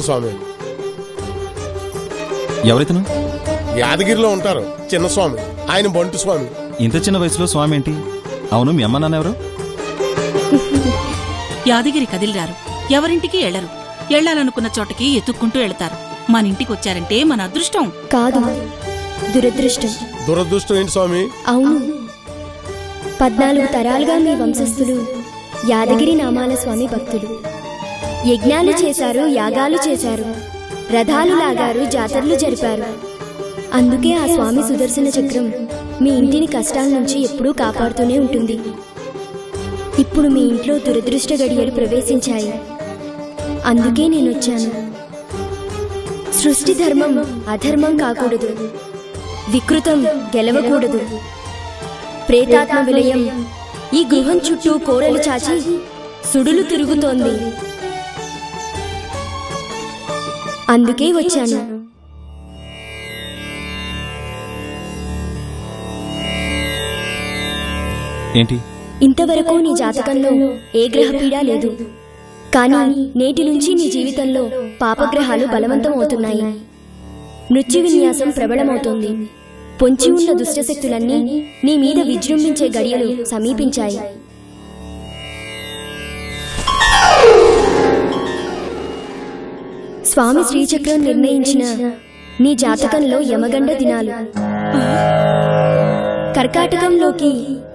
క్షమించండి స్వామి. ఎవరైతను? యాదగిరిలో ఉంటారు చిన్న స్వామి. ఆయన బంటు స్వామి. ఇంత చిన్న వయసులో స్వామి ఏంటి? అవును మీ అమ్మ నాన్న ఎవరు? యాదగిరి కదిలిరారు. ఎవరింటికి ఎళ్ళరు? ఎళ్ళాలనుకున్న చోటకి ఎత్తుక్కుంటూ వెళతారు మన ఇంటికి వచ్చారంటే మన అదృష్టం. కాదు. దురదృష్టం. దురదృష్టం ఏంటి స్వామి? అవును. పద్నాలుగు తరాలుగా మీ వంశస్థులు యాదగిరి నామాల స్వామి భక్తులు. యజ్ఞాలు చేశారు యాగాలు చేశారు. రథాలు లాగారు జాతరలు జరిపారు. అందుకే ఆ స్వామి సుదర్శన చక్రం మీ ఇంటిని కష్టాల నుంచి ఎప్పుడూ కాపాడుతూనే ఉంటుంది. ఇప్పుడు మీ ఇంట్లో దురదృష్ట గడియలు ప్రవేశించాయి. అందుకే నేను వచ్చాను సృష్టి ధర్మం అధర్మం కాకూడదు. వికృతం గెలవకూడదు. ప్రేతాత్మ విలయం ఈ గృహం చుట్టూ కోరలు చాచి సుడులు తిరుగుతోంది. అందుకే వచ్చాను. ఏంటి? ఇంతవరకు నీ జాతకంలో ఏ గ్రహపీడ లేదు. కానీ నేటి నుంచి నీ జీవితంలో పాపగ్రహాలు బలవంతం అవుతున్నాయి. నృత్య విన్యాసం ప్రబలమవుతోంది. పొంచి ఉన్న దుష్టశక్తులన్నీ నీ మీద విజృంభించే గడియలు సమీపించాయి. స్వామి శ్రీచక్రం నిర్ణయించిన నీ జాతకంలో యమగండ దినాలు. కర్కాటకంలోకి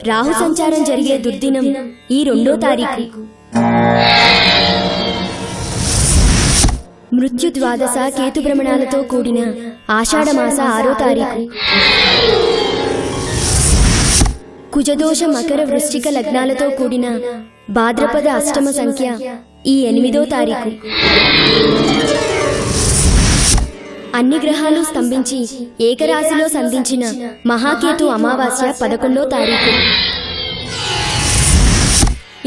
రాహు సంచారం జరిగే దుర్దినం ఈ రెండో తారీఖు. మృత్యు ద్వాదశ కేతు భ్రమణాలతో కూడిన ఆషాఢమాస ఆరో తారీఖు. కుజదోష మకర వృశ్చిక లగ్నాలతో కూడిన భాద్రపద అష్టమ సంఖ్య ఈ ఎనిమిదో తారీఖు. అన్ని గ్రహాలు స్తంభించి ఏకరాశిలో సంధించిన మహాకేతు అమావాస్య పదకొండో తారీఖు.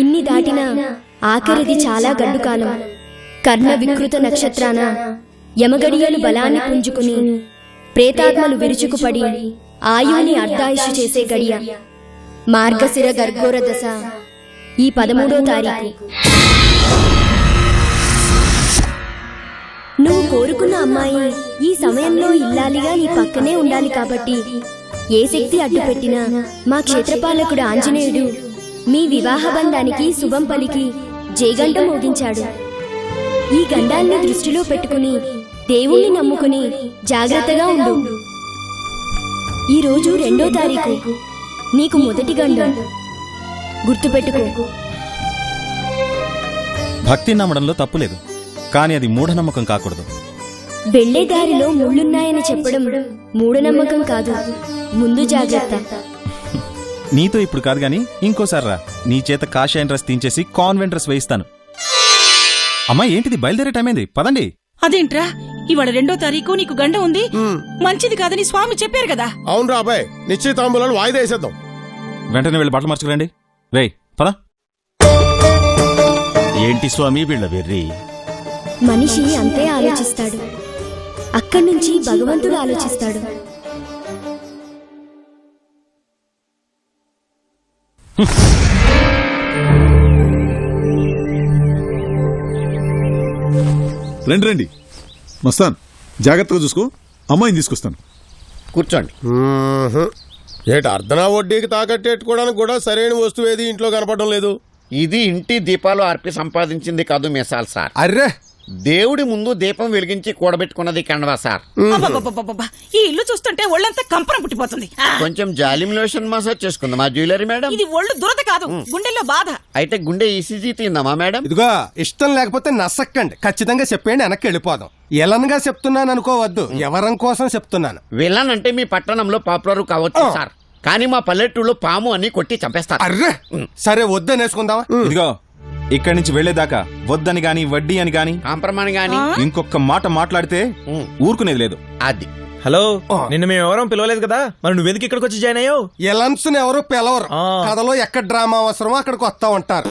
ఇన్ని దాటిన ఆఖరిది చాలా గడ్డుకాలం. కర్ణ వికృత నక్షత్రాన యమగడియలు బలాన్ని పుంజుకుని ప్రేతాత్మలు విరుచుకుపడి ఆయువుని అర్ధాయుషు చేసే గడియ. మార్గశిర గర్భోర దశ ఈ పదమూడో తారీఖు. నువ్వు కోరుకున్న అమ్మాయి ఈ సమయంలో ఇల్లాలిగా నీ పక్కనే ఉండాలి కాబట్టి. ఏ శక్తి అడ్డుపెట్టినా మా క్షేత్రపాలకుడు ఆంజనేయుడు మీ వివాహ బంధానికి శుభం పలికి జయగంట మోగించాడు. ఈ గండాన్ని దృష్టిలో పెట్టుకుని దేవుణ్ణి నమ్ముకుని జాగ్రత్తగా ఉండు. ఈరోజు రెండో తారీఖు. నీకు మొదటి గండం. గుర్తుపెట్టుకో. భక్తి నమ్మడంలో తప్పులేదు కానీ అది మూఢనమ్మకం కాకూడదు. వెళ్ళే దారిలో ముళ్ళున్నాయని చెప్పడం మూఢనమ్మకం కాదు. ముందు జాగ్రత్త. నీతో ఇప్పుడు కాదు గాని ఇంకోసారి రా. నీ చేత కాషాయం డ్రెస్ తీంచేసి కాన్వెంట్ డ్రెస్ వేయిస్తాను. అమ్మా ఏంటిది? బయలుదేరే టైం అయింది. పదండి. అదేంట్రా? ఇవాళ రెండో తారీఖు నీకు గండ ఉంది. మంచిది కాదని స్వామి చెప్పారు కదా. అవును రా అబ్బాయి. నిశ్చితాంబులను వాయిదా వేసేద్దాం. వెంటనే వెళ్ళి బట్టలు మార్చుకురండి. వేయ్ పద. ఏంటి స్వామి వీళ్ళ వెర్రి? మనిషి అంతే ఆలోచిస్తాడు. అక్కడి నుంచి భగవంతుడు ఆలోచిస్తాడు. రండి రండి. మస్తాన్ జాగ్రత్తగా చూసుకో. అమ్మాయిని తీసుకొస్తాను. కూర్చోండి. ఏటి అర్ధనా వడ్డీకి తాకట్టెట్టుకోవడానికి కూడా సరైన వస్తువు ఏది ఇంట్లో కనపడడం లేదు? ఇది ఇంటి దీపాలు ఆర్పి సంపాదించింది కాదు మిసాల్ సార్. అర్రే దేవుడి ముందు దీపం వెలిగించి కూడబెట్టుకున్నది కండవా సార్ అబ్బబ్బబ్బబ్బబ్బ. ఈ ఇల్లు చూస్తుంటే ఒళ్ళంతా కంపన పుట్టిపోతుంది. ఆ, కొంచెం జాలిం లోషన్ మసాజ్ చేసుకుందామా జ్యువెలరీ మేడం? ఇది ఒళ్ళు దురద కాదు గుండెల్లో బాధ. అయితే గుండె ఈసీజీ తిందామా మేడం? ఇదిగో ఇష్టం లేకపోతే నసక్కండి. ఖచ్చితంగా చెప్పేయండి వెనక్కి వెళ్ళిపోదాం. ఎలన్గా చెప్తున్నాను అనుకోవద్దు. ఎవరం కోసం చెప్తున్నాను. విలన్ అంటే మీ పట్టణంలో పాపులర్ కావచ్చు సార్. కానీ మా పల్లెటూళ్ళు పాము అని కొట్టి చంపేస్తారు. అర్రే! సరే వద్దనేసుకుందామా? ఇదిగో ఇక్కడి నుంచి వెళ్ళేదాకా వద్దని గాని వడ్డీ అని గాని కాంప్రమాణ్ గాని. ఇంకొక మాట మాట్లాడితే ఊరుకునేది లేదు. అది. హలో నిన్న మేము ఎవరం పిలవలేదు కదా? మరి నువ్వెందుకు ఇక్కడికి వచ్చి జాయిన్ అయ్యావు? ఎలన్స్ ఎవరు పిలవరు. కథలో ఎక్కడ డ్రామా అవసరమో అక్కడికి వస్తా ఉంటారు.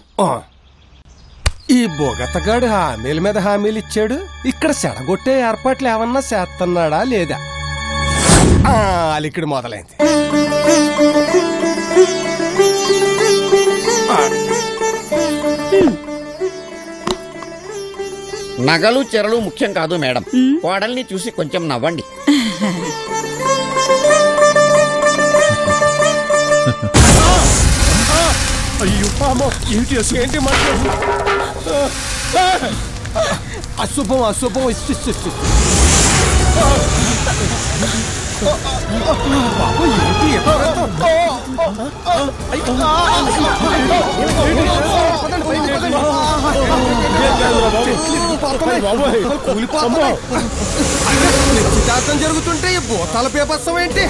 ఈ బొగతగాడు హామీల మీద హామీలు ఇచ్చాడు. ఇక్కడ సెడగొట్టే ఏర్పాట్లు ఏమన్నా చేస్తున్నాడా లేదా? ఆ, అలికిడి మొదలైంది. నగలు చెరలు ముఖ్యం కాదు మేడం. కోడల్ని చూసి కొంచెం నవ్వండి. ఏంటి అశుభం అశుభం. ఏంటి. నిశ్చితార్థం జరుగుతుంటే ఈ భూతాల పేపత్సం ఏంటి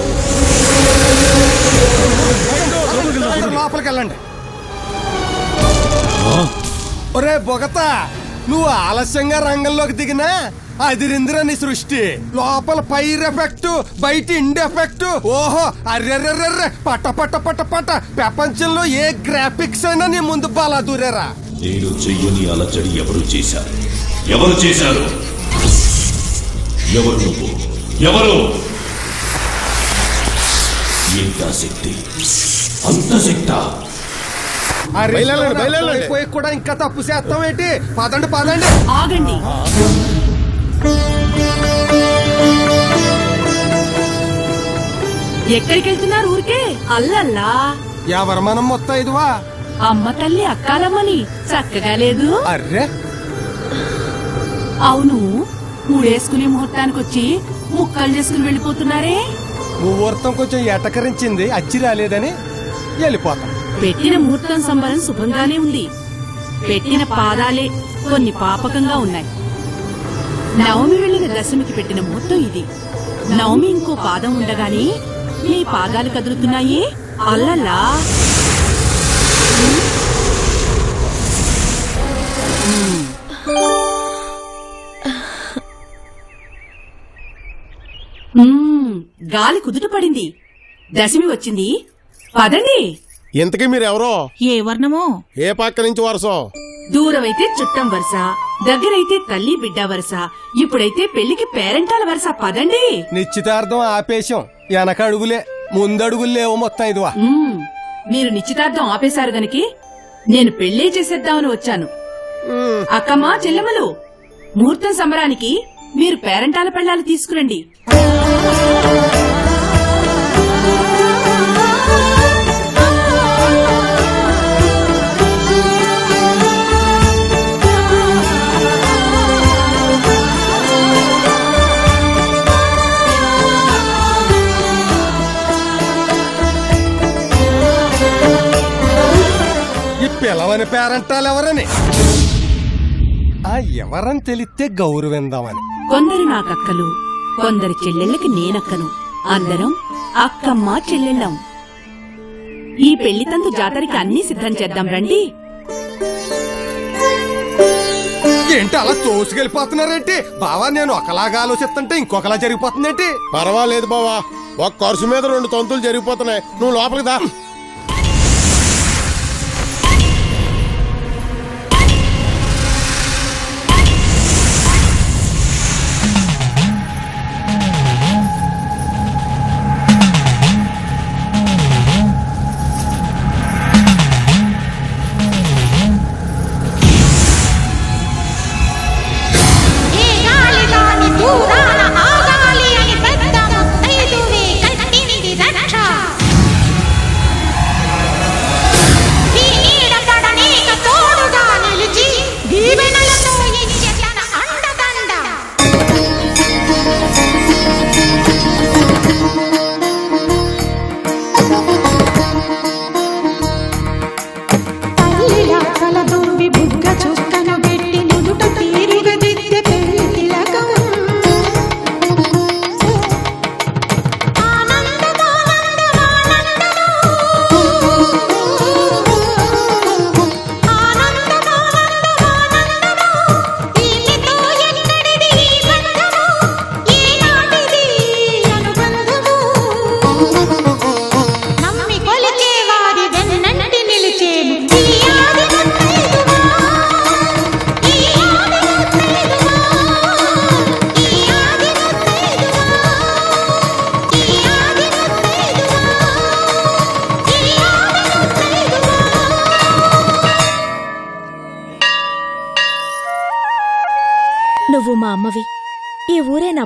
లోపలికి వెళ్ళండి ఒరే బొగతా నువ్వు ఆలస్యంగా రంగంలోకి దిగినా అదిరిందిరా నీ సృష్టి. లోపల పైర్ ఎఫెక్ట్ బయట ఇండి ఎఫెక్ట్. ఓహో అర్రెర్రెర్రె పట పట పట పట. ప్రపంచంలో ఏ గ్రాఫిక్స్ అయినా నీ ముందు బాలా దూరేరా నేను చెయ్యని అలచడి ఎవరు చేశారు? ఎవరు చేశారు? ఎవరు నువ్వు? ఎవరు? ఎంత శక్తి అంత శక్త బయలుదేరండి, బయలుదేరండి. అయిపోయి కూడా ఇంకా తప్పు చేస్తాం ఏంటి? పదండి పదండి. ఆగండి. ఎక్కడికి వెళ్తున్నారు ఊరికే? అల్లల్లా. ఎవరు మనం మొత్తం ఇదివా? అమ్మ తల్లి అక్కాలమ్మని చక్కగా లేదు? అర్రే. అవును మూడేసుకునే ముహూర్తానికి వచ్చి ముక్కలు చేసుకుని వెళ్ళిపోతున్నారే? ముహూర్తం కొంచెం ఎటకరించింది అచ్చి రాలేదని వెళ్ళిపోతాం. పెట్టిన ముహూర్తం సంబరం శుభంగానే ఉంది. పెట్టిన పాదాలే కొన్ని పాపకంగా ఉన్నాయి. నవమి వెళ్ళిన దశమికి పెట్టిన ముహూర్తం ఇది. నవమి ఇంకో పాదం ఉండగానే నీ పాదాలు కదులుతున్నాయి. అల్లలా. గాలి కుదుట పడింది. దశమి వచ్చింది. పదండి. ఇంతకీ మీరు ఎవరో ఏ వర్ణమో? ఏ పక్క నుంచి వరసో? దూరమైతే చుట్టం వరుస దగ్గరైతే తల్లి బిడ్డ వరుస ఇప్పుడైతే పెళ్ళికి పేరెంటాల వరుస పదండి. నిశ్చితార్థం ఆపేశం. వెనక అడుగులే ముందడుగులు లేవు మొత్తం ఇదివా. మీరు నిశ్చితార్థం ఆపేశారు గనికి నేను పెళ్ళే చేసేద్దామని వచ్చాను. అక్కమ్మా చెల్లెమలు ముహూర్తం సంబరానికి మీరు పేరెంటాల పెళ్ళాలు తీసుకురండి. పేరంటాలు ఎవరని? ఆ ఎవరని తెలిస్తే గౌరవిందామని. కొందరు నాకక్కలు కొందరి చెల్లెళ్ళకి నేనక్కను. అందరం అక్కమ్మ చెల్లెళ్ళం. ఈ పెళ్ళితంతు జాతరకి అన్ని సిద్ధం చేద్దాం రండి. ఏంటి అలా తోసుకెళ్ళిపోతున్నారేంటి? బావా నేను ఒకలాగా ఆలోచిస్తుంటే ఇంకొకలా జరిగిపోతుందేంటి? పర్వాలేదు బావా ఒక ఖర్చు మీద రెండు తంతులు జరిగిపోతున్నాయి. నువ్వు లోపలికి దా.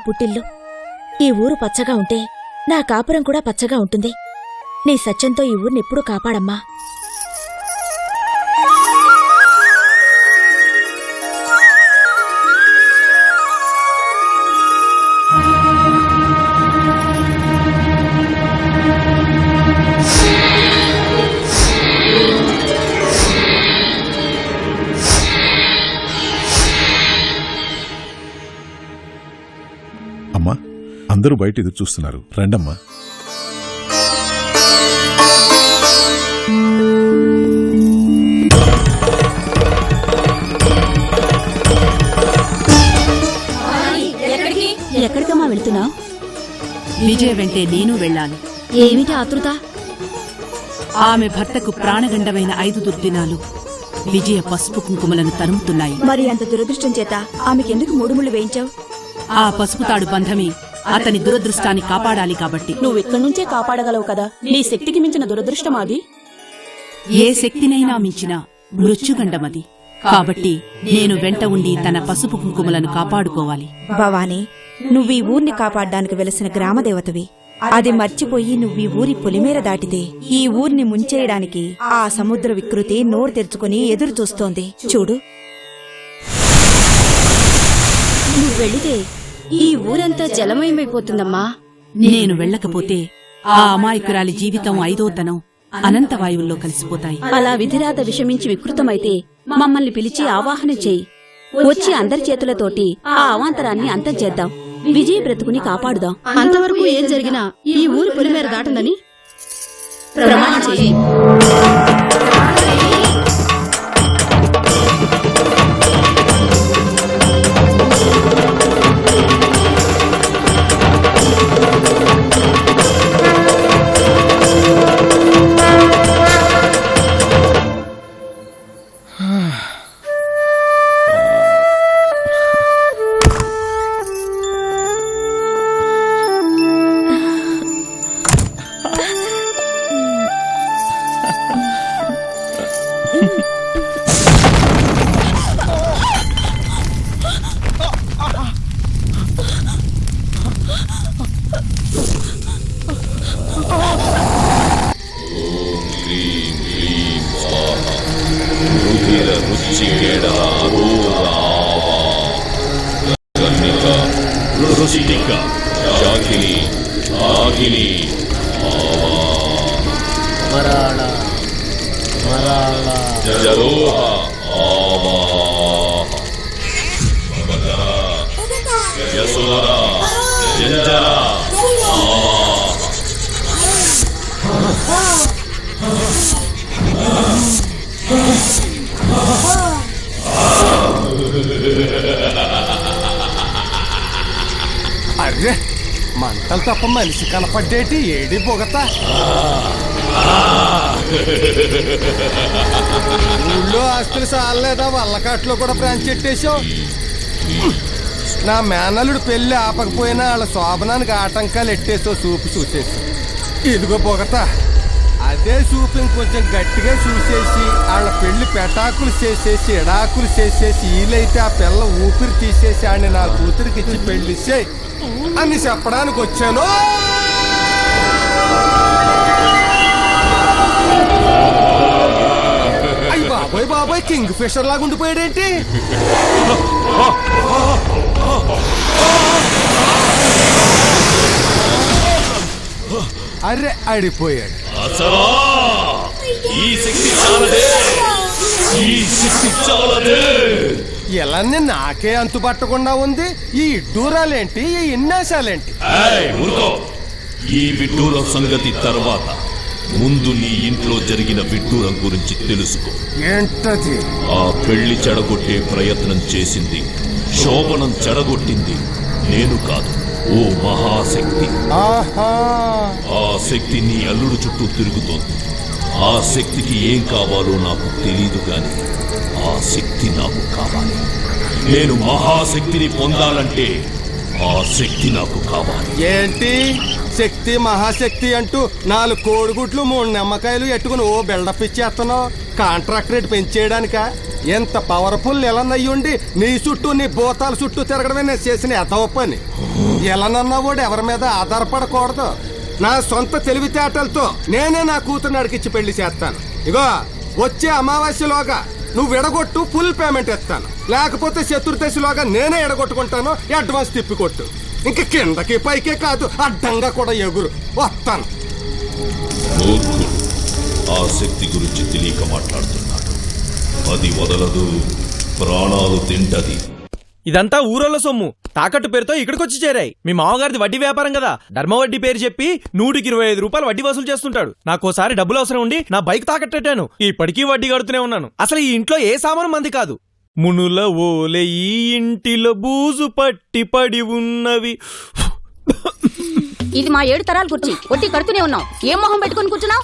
పుట్టిల్లు. ఈ ఊరు పచ్చగా ఉంటే నా కాపురం కూడా పచ్చగా ఉంటుంది. నీ సత్యంతో ఈ ఊర్నెప్పుడూ కాపాడమ్మా. అందరూ బయట ఎదురు చూస్తున్నారు. రండమ్మా. ఎక్కడికమ్మా వెళ్తున్నావు? విజయ వెంటే నేను వెళ్ళాలి. ఏమిటి ఆతృత? ఆమె భర్తకు ప్రాణగండమైన ఐదు దుర్దినాలు విజయ పసుపు కుంకుమలను తరుముతున్నాయి. మరి అంత దురదృష్టం చేత ఆమెకెందుకు మూడు ముళ్ళు వేయించావు? ఆ పసుపు తాడు బంధమే అతని దురదృష్టాన్ని కాపాడాలి కాబట్టి. నువ్వు ఇక్కడి నుంచే కాపాడగలవు కదా? నీ శక్తికి మించిన దురదృష్టం అది? ఏ శక్తినైనా మించిన మృత్యుగండమది. కాబట్టి నేను వెంట ఉండి తన పసుపు కుంకుమలను కాపాడుకోవాలి. భవానీ నువ్వు ఈ ఊర్ని కాపాడ్డానికి వెలసిన గ్రామదేవతవి. అది మర్చిపోయి నువ్వు ఈ ఊరి పొలిమేర దాటితే ఈ ఊర్ని ముంచేయడానికి ఆ సముద్ర వికృతి నోరు తెరుచుకుని ఎదురు చూస్తోంది. చూడు. నువ్వు వెళితే ఈ ఊరంతా జలమయమైపోతుందమ్మా. నేను వెళ్ళకపోతే ఆ అమాయకురాలి జీవితం ఐదోతనం అనంతవాయువుల్లో కలిసిపోతాయి. అలా విధిరాత విషమించి వికృతమైతే మమ్మల్ని పిలిచి ఆవాహన చేయి. వచ్చి అందరి చేతులతోటి ఆ అవాంతరాన్ని అంతం చేద్దాం విజయ బ్రతుకుని కాపాడుదాం. అంతవరకు ఏం జరిగినా ఈ ఊరు పొలిమేర దాటనని ప్రమాణం చేయి. మంటలు తప్ప మనిషి కనపడ్డేటి ఏడి పొగత? ఊళ్ళో ఆస్తులు సాలలేదా? వల్లకాట్లో కూడా బ్రాంచ్ పెట్టేశావు నా మేనల్లుడు పెళ్ళి ఆపకపోయినా వాళ్ళ శోభనానికి ఆటంకాలు ఎట్టేసో చూపు చూసేసి. ఇదిగో బొగత అదే చూపు కొంచెం గట్టిగా చూసేసి వాళ్ళ పెళ్ళి పెటాకులు చేసేసి ఎడాకులు చేసేసి వీలైతే ఆ పిల్ల ఊపిరి తీసేసి ఆడిని నా కూతురికి ఇచ్చి పెళ్ళి చేయి అని చెప్పడానికి వచ్చాను. అయ్యి బాబాయ్ బాబాయ్ కింగ్ ఫిషర్ లాగా ఉండిపోయాడేంటి? అరే అడిపోయాడు అసలా ఈ శక్తి చాలదే ఈ శక్తి చాలదే ఇలాన్ని నాకే అంతుపట్టకుండా ఉంది ఈ ఇడ్డూరాలేంటి ఈ ఊరుకో ఈ విడ్డూరం సంగతి తర్వాత ముందు నీ ఇంట్లో జరిగిన విడ్డూరం గురించి తెలుసుకో ఏంటది ఆ పెళ్ళి చెడగొట్టే ప్రయత్నం చేసింది శోభనం చెడగొట్టింది నేను కాదు ఓ మహాశక్తి. ఆహా. ఆ శక్తి నీ అల్లుడు చుట్టూ తిరుగుతోంది. ఆ శక్తికి ఏం కావాలో నాకు తెలియదు గాని ఆ శక్తి నాకు కావాలి. నేను మహాశక్తిని పొందాలంటే ఆ శక్తి నాకు కావాలి. ఏంటి? శక్తి మహాశక్తి అంటూ నాలుగు కోడిగుడ్లు మూడు నిమ్మకాయలు ఎట్టుకుని ఓ బిల్డప్ ఇచ్చేస్తున్నావు. కాంట్రాక్ట్ రేట్ పెంచేయడానిక? ఎంత పవర్ఫుల్ ఎలనయ్యుండి నీ చుట్టూ నీ భూతాల చుట్టూ తిరగడమే నేను చేసిన ఎదవ పని. కూడా ఎవరి మీద ఆధారపడకూడదు. నా సొంత తెలివితేటలతో నేనే నా కూతురు నడికిచ్చి పెళ్ళి చేస్తాను. ఇగో వచ్చే అమావాస్యలోగా నువ్వు విడగొట్టు ఫుల్ పేమెంట్ ఇస్తాను. లేకపోతే చతుర్దశిలోగా నేనే ఎడగొట్టుకుంటాను అడ్వాన్స్ తిప్పికొట్టు. ఇంక కిందకి పైకే కాదు అడ్డంగా కూడా ఎగురు. వస్తాను. ఆ శక్తి గురించి తెలియక మాట్లాడుతున్నాడు. అది వదలదు ప్రాణాలు తింటది. ఇదంతా ఊరోళ్ళ సొమ్ము. తాకట్టు పేరుతో ఇక్కడికి వచ్చి చేరాయి. మీ మామగారిది వడ్డీ వ్యాపారం కదా. ధర్మ వడ్డీ పేరు చెప్పి నూటికి ఇరవై ఐదు రూపాయలు వడ్డీ వసూలు చేస్తుంటాడు. నాకోసారి డబ్బులు అవసరం ఉండి నా బైక్ తాకట్టెట్టాను. ఇప్పటికీ వడ్డీ కడుతూనే ఉన్నాను. అసలు ఈ ఇంట్లో ఏ సామాను మంది కాదు. మునుల ఓలే ఈ ఇంటిలో బూజు పట్టి పడి ఉన్నవి. ఇది మా ఏడు తరాల కుర్చీ. ఒట్టి కడుతూనే ఉన్నావు ఏం మొహం పెట్టుకొని కూర్చున్నావు?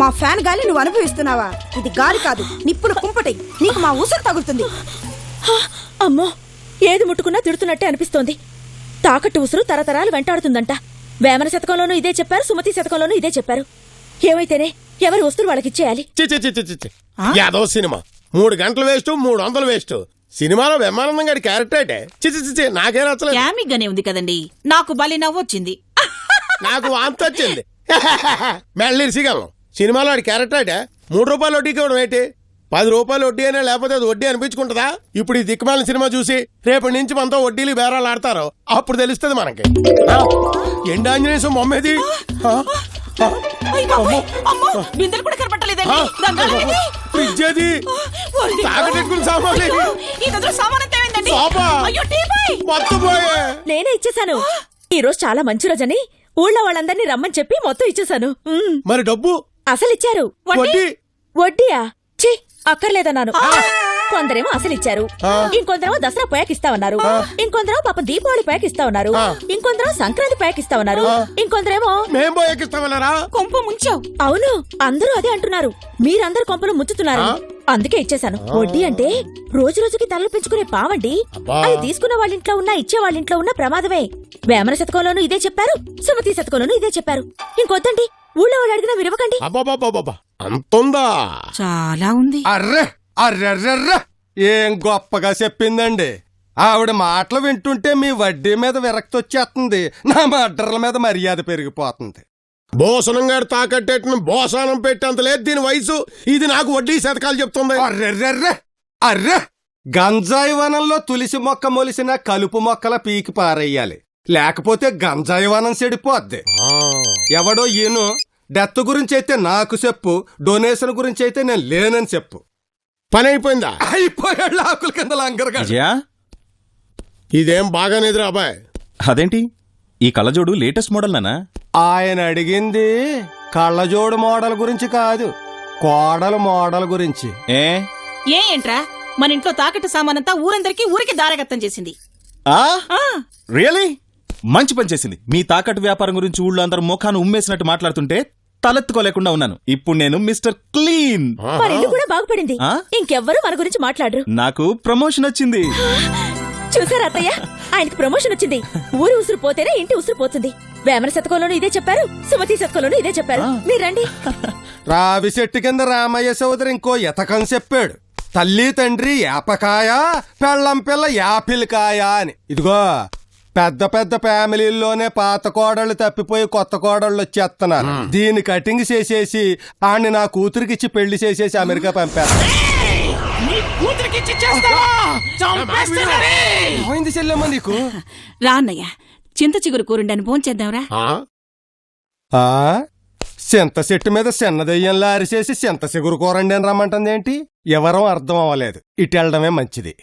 మా ఫ్యాన్ గాలి నువ్వు అనుభవిస్తున్నావా? ఇది గాలి కాదు నిప్పులు కుంపటి. నీకు మా ఉసురు తగులుతుంది. అమ్మో ఏది ముట్టుకున్నా తిడుతున్నట్టే అనిపిస్తోంది. తాకట్టు ఉసురు తరతరాలు వెంటాడుతుందంట. వేమన శతకంలోనూ ఇదే చెప్పారు సుమతి శతకంలోనూ ఇదే చెప్పారు. ఏమైతేనే ఎవరి వస్తువులు వాళ్ళకిచ్చేయాలి చి చి చి చి చి, చి. యాదవ సినిమా. మూడు గంటలు వేస్ట్ మూడు వందలు వేస్ట్. సినిమాలో బ్రహ్మానందం గారి క్యారెక్టర్ అంటే చి చి చి, చి నాకే నచ్చలేదు. ఉంది కదండి. నాకు బలి నవ్వొచ్చింది. నాకు వాంతి వచ్చింది. మెళ్ళిరిసిగలం సినిమాలో ఆడి క్యారెక్టర్ అంటే మూడు రూపాయలు వడ్డీకి ఇవ్వడం ఏంటి? పది రూపాయలు వడ్డీ అయినా లేకపోతే అది వడ్డీ అనిపించుకుంటుందా? ఇప్పుడు ఈ దిక్కుమాలిన సినిమా చూసి రేపటి నుంచి మనతో వడ్డీలు బేరాలు ఆడతారు అప్పుడు తెలుస్తుంది మనకి. ఆ, ఎండ ఆంజనేయ స్వామి ఆ. బిందెలు కూడా కనపట్టలేదండి ఆ, గంగాధరండి. ఫ్రిడ్జ్ అది ఓరి తాగటెట్టుకుని సామాన్లు ఏవి? ఈ గదిలో సామాన్ అంతా ఏమైందండి? సోఫా. అయ్యో టీపాయ్ మొత్తం పోయే! నేనే ఇచ్చేశాను. ఈ రోజు చాలా మంచి రోజని. ఊళ్ళో వాళ్ళందరినీ రమ్మని చెప్పి మొత్తం ఇచ్చేశాను. ఉమ్, మరి డబ్బు? అసలు ఇచ్చారు. వడ్డీ? వడ్డీయా? ఛీ అక్కర్లేదన్నాను. కొందరేమో అసలు ఇచ్చారు. ఇంకొందరేమో దసరా పోయాకి ఇస్తామన్నారు ఇంకొందరేమో పాప దీపావళి పోయాకి ఇస్తామన్నారు ఆ. ఇంకొందరేమో సంక్రాంతి పోయాకి ఇస్తామన్నారు ఇంకొందరేమో మేం పోయేకిస్తామన్నారా? కొంప ముంచావు. అవును అందరూ అదే అంటున్నారు. మీరందరు కొంపలు ముచ్చుతున్నారు. ఆ? అందుకే ఇచ్చేశాను. వడ్డీ అంటే రోజు రోజుకి తలలు పెంచుకునే పావండి. అది తీసుకున్న వాళ్ళ ఇంట్లో ఉన్నా ఇచ్చే వాళ్ళ ఇంట్లో ఉన్న ప్రమాదమే. వేమన శతకంలోనూ ఇదే చెప్పారు సుమతి శతకంలోనూ ఇదే చెప్పారు. ఇంకొద్దండి ఊళ్ళో వాళ్ళు అడిగినా అంతుందా? చాలా ఉంది. అర్రే! అర్రెర్రెర్రె ఏం గొప్పగా చెప్పిందండి. ఆవిడ మాటలు వింటుంటే మీ వడ్డీ మీద విరక్తి వచ్చేస్తుంది నా మడ్డర్ల మీద మర్యాద పెరిగిపోతుంది. భోసనం గారు తాకట్టేట్టిన భోసానం పెట్టేంత లేదు దీని వయసు. ఇది నాకు వడ్డీ శతకాలు చెప్తుంది. అర్రెర్రెర్రె అర్రె గంజాయి వనంలో తులసి మొక్క మొలిసిన కలుపు మొక్కల పీకి పారేయాలి. లేకపోతే గంజాయి వనం చెడిపోద్ది. ఆ, ఎవడో ఈను డెత్ గురించి అయితే నాకు చెప్పు డొనేషన్ గురించి అయితే నేను లేనని చెప్పు. పని అయిపోయిందా అయిపోయాడు ఆకుల కింద విజయా? ఇదేం బాగానేదిరా అబ్బాయి? అదేంటి? ఈ కళ్ళజోడు లేటెస్ట్ మోడల్ నానా? ఆయన అడిగింది కళ్ళజోడు మోడల్ గురించి కాదు కోడలు మోడల్ గురించి. ఏ? ఏ ఏంట్రా? మన ఇంట్లో తాకట్టు సామానంతా ఊరందరికీ ఊరికి దారగత్తం చేసింది. ఆ? రియలీ మంచి పని చేసింది. మీ తాకట్టు వ్యాపారం గురించి ఊళ్ళో అందరూ ముఖాన్ని ఉమ్మేసినట్టు మాట్లాడుతుంటే తలెత్తుకోలేకుండా ఉన్నాను. ఇప్పుడు నేను మిస్టర్ క్లీన్. మన ఇల్లు కూడా బాగుపడింది. ఆ? ఇంకెవ్వరూ మన గురించి మాట్లాడరు. నాకు ప్రమోషన్ వచ్చింది. చూసారా అత్తయ్య? ఆయనకి ప్రమోషన్ వచ్చింది. ఊరి ఉసురు పోతేనే ఇంటి ఉసురు పోతుంది. వేమన శతకంలోనూ ఇదే చెప్పారు సుమతి శతకంలోనూ ఇదే చెప్పారు. మీరు రండి. రావి చెట్టు కింద రామయ్య సోదరు ఇంకో ఎతకం చెప్పాడు. తల్లి తండ్రి ఏపకాయ పెళ్ళం పిల్ల యాపిల్కాయ అని. ఇదిగో పెద్ద పెద్ద ఫ్యామిలీల్లోనే పాత కోడళ్ళు తప్పిపోయి కొత్త కోడళ్ళు వచ్చేస్తున్నారు. దీన్ని కటింగ్ చేసేసి ఆడిని నా కూతురికిచ్చి పెళ్ళి చేసేసి అమెరికా పంపారు చెల్లెమ్మ నీకు? రా అన్నయ్య చింత చిగురు కూరుండని భోంచేద్దాంరా ఆ? ఆ? చింత చెట్టు మీద చిన్నదయ్యంలా అరిచేసి చింత సిగురు కూరండి అని రమ్మంటుంది ఏంటి ఎవరో అర్థం అవ్వలేదు. ఇటు వెళ్ళడమే మంచిది.